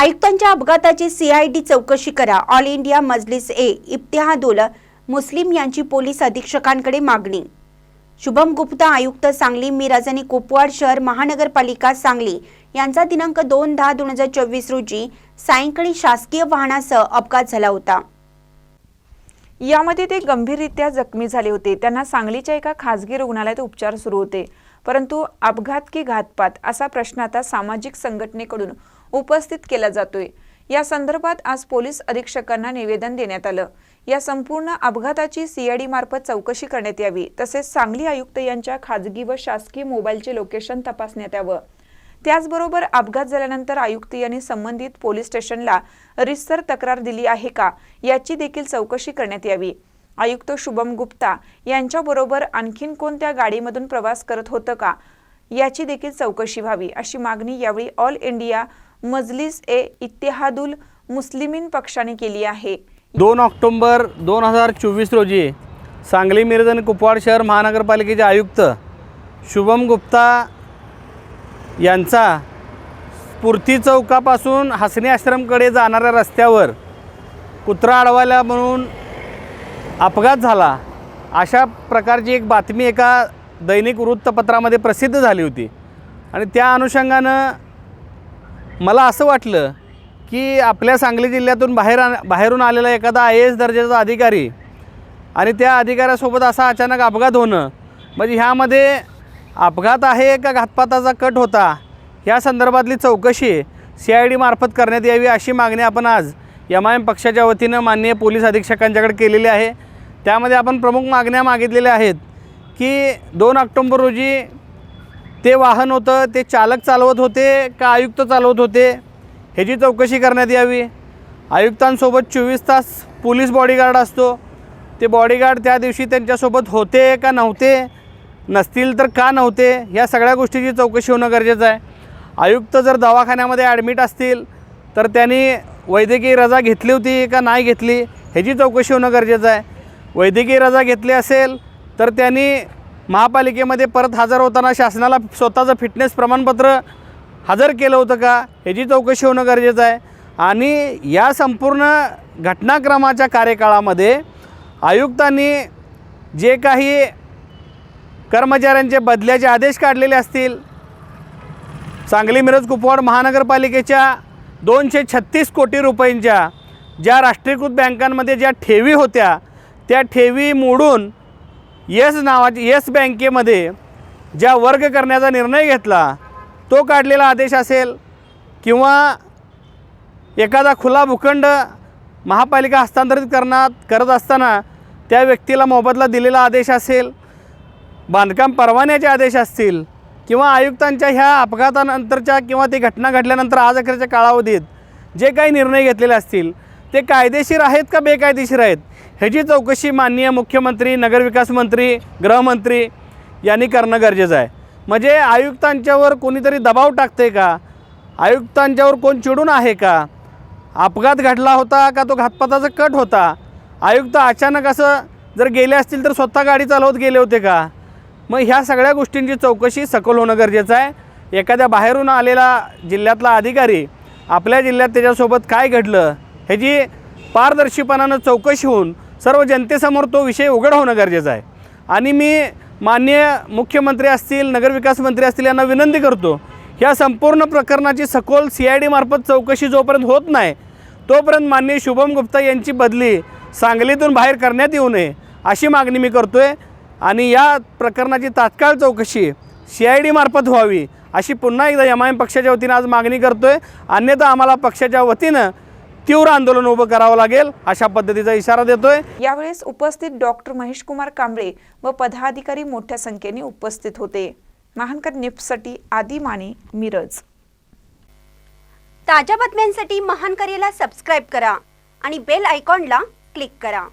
आयुक्तांच्या अपघाताची सीआयडी चौकशी करा. ऑल इंडिया मजलिस ए इफ्तिहादुल मुस्लिम यांची पोलीस अधीक्षकांकडे मागणी. शुभम गुप्ता आयुक्त सांगली मिराज आणि कुपवाड शहर महानगरपालिका सांगली यांचा दिनांक दोन दहा दोन हजार चोवीस रोजी सायंकाळी शासकीय वाहनासह अपघात झाला होता. यामध्ये ते गंभीररित्या जखमी झाले होते. त्यांना सांगलीच्या एका खासगी रुग्णालयात उपचार सुरू होते. परंतु अपघात की घातपात असा प्रश्न आता सामाजिक संघटनेकडून उपस्थित केला जातोय. या संदर्भात आज पोलीस अधीक्षकांना निवेदन देण्यात आलं. या संपूर्ण अपघाताची सीआयडी मार्फत चौकशी करण्यात यावी तसेच सांगली आयुक्त यांच्या खाजगी व शासकीय मोबाईलचे लोकेशन तपासण्यात यावं. त्याचबरोबर अपघात झाल्यानंतर आयुक्त यांनी संबंधित पोलीस स्टेशनला रितसर तक्रार दिली आहे का याची देखील चौकशी करण्यात यावी. आयुक्त शुभम गुप्ता यांच्याबरोबर आणखीन कोणत्या गाडीमधून प्रवास करत होतं का याची देखील चौकशी व्हावी अशी मागणी यावेळी ऑल इंडिया मजलिस ए इतिहादुल मुस्लिमीन पक्षाने केली आहे. दोन ऑक्टोंबर दोन हजार चोवीस रोजी सांगली मिरज आणि कुपवाड शहर महानगरपालिकेचे आयुक्त शुभम गुप्ता यांचा स्फूर्ती चौकापासून हसनी आश्रमकडे जाणाऱ्या रस्त्यावर कुत्रा अडवायला म्हणून अपघात झाला. अशा प्रकारची एक बातमी एका दैनिक वृत्तपत्रामध्ये प्रसिद्ध झाली होती. आणि त्या अनुषंगानं मला असं वाटलं की आपल्या सांगली जिल्ह्यातून बाहेर आ बाहेरून आलेला एखादा आय ए एस दर्जाचा अधिकारी आणि त्या अधिकाऱ्यासोबत असा अचानक अपघात होणं म्हणजे ह्यामध्ये अपघात आहे का घातपाताचा कट होता या संदर्भातली चौकशी सी आय डी मार्फत करण्यात यावी अशी मागणी आपण आज एम आय एम पक्षाच्या वतीनं माननीय पोलीस अधीक्षकांच्याकडे केलेली आहे. त्यामध्ये आपण प्रमुख मागण्या मागितलेल्या आहेत की दोन ऑक्टोंबर रोजी ते वाहन होतं ते चालक चालवत होते का आयुक्त चालवत होते? ह्याची चौकशी करण्यात यावी. आयुक्तांसोबत चोवीस तास पोलीस बॉडीगार्ड असतो. ते बॉडीगार्ड त्या दिवशी त्यांच्यासोबत होते का नव्हते नसतील तर का नव्हते या सगळ्या गोष्टीची चौकशी होणं गरजेचं आहे. आयुक्त जर दवाखान्यामध्ये ॲडमिट असतील तर त्यांनी वैद्यकीय रजा घेतली होती का नाही घेतली ह्याची चौकशी होणं गरजेचं आहे. वैद्यकीय रजा घेतली असेल तर त्यांनी महापालिकेमध्ये परत हजर होताना शासनाला स्वतःचं फिटनेस प्रमाणपत्र हजर केलं होतं का? ह्याची चौकशी होणं गरजेचं आहे. आणि या संपूर्ण घटनाक्रमाच्या कार्यकाळामध्ये आयुक्तांनी जे काही कर्मचाऱ्यांचे बदल्याचे आदेश काढलेले असतील सांगली मिरज कुपवाड महानगरपालिकेच्या दोनशे छत्तीस कोटी रुपयांच्या ज्या राष्ट्रीयकृत बँकांमध्ये ज्या ठेवी होत्या त्या ठेवी मोडून येस नावाची येस बँकेमध्ये ज्या वर्ग करण्याचा निर्णय घेतला तो काढलेला आदेश असेल किंवा एखादा खुला भूखंड महापालिका हस्तांतरित करण्यात करत असताना त्या व्यक्तीला मोबदला दिलेला आदेश असेल बांधकाम परवान्याचे आदेश असतील किंवा आयुक्तांच्या ह्या अपघातानंतरच्या किंवा ती घटना घडल्यानंतर आज अखेरच्या कालावधीत जे काही निर्णय घेतलेले असतील ते कायदेशीर आहेत का बेकायदेशीर आहेत? ह्याची चौकशी माननीय मुख्यमंत्री नगरविकास मंत्री गृहमंत्री यांनी करणं गरजेचं आहे. म्हणजे आयुक्तांच्यावर कोणीतरी दबाव टाकते का? आयुक्तांच्यावर कोण चिडून आहे का? अपघात घडला होता का? तो घातपाताचा कट होता. आयुक्त अचानक असं जर गेले असतील तर स्वतः गाडी चालवत गेले होते का? मग ह्या सगळ्या गोष्टींची चौकशी सखोल होणं गरजेचं आहे. एखाद्या बाहेरून आलेला जिल्ह्यातला अधिकारी आपल्या जिल्ह्यात त्याच्यासोबत काय घडलं? ह्याची पारदर्शीपणानं चौकशी होऊन सर्व जनतेसमोर तो विषय उघड होणं गरजेचं आहे. आणि मी माननीय मुख्यमंत्री असतील नगरविकास मंत्री असतील यांना विनंती करतो ह्या संपूर्ण प्रकरणाची सखोल सी आय डी मार्फत चौकशी जोपर्यंत होत नाही तोपर्यंत माननीय शुभम गुप्ता यांची बदली सांगलीतून बाहेर करण्यात येऊ नये अशी मागणी मी करतो आहे आणि या प्रकरणाची तात्काळ चौकशी सी आय डीमार्फत व्हावी अशी पुन्हा एकदा एम आय एम पक्षाच्या वतीनं आज मागणी करतो आहे अन्यथा आम्हाला पक्षाच्या वतीनं तीव्र आंदोलन उभं करावं लागेल अशा पद्धतीचा इशारा देतो आहे यावेळेस उपस्थित डॉक्टर महेश कुमार कांबळे व पदाधिकारी मोठ्या संख्येने उपस्थित होते. महानकर निफ्टसाठी आदी माने मिरज. ताज्या बातम्यांसाठी महान करेला सबस्क्राईब करा आणि बेल आयकॉनला क्लिक करा.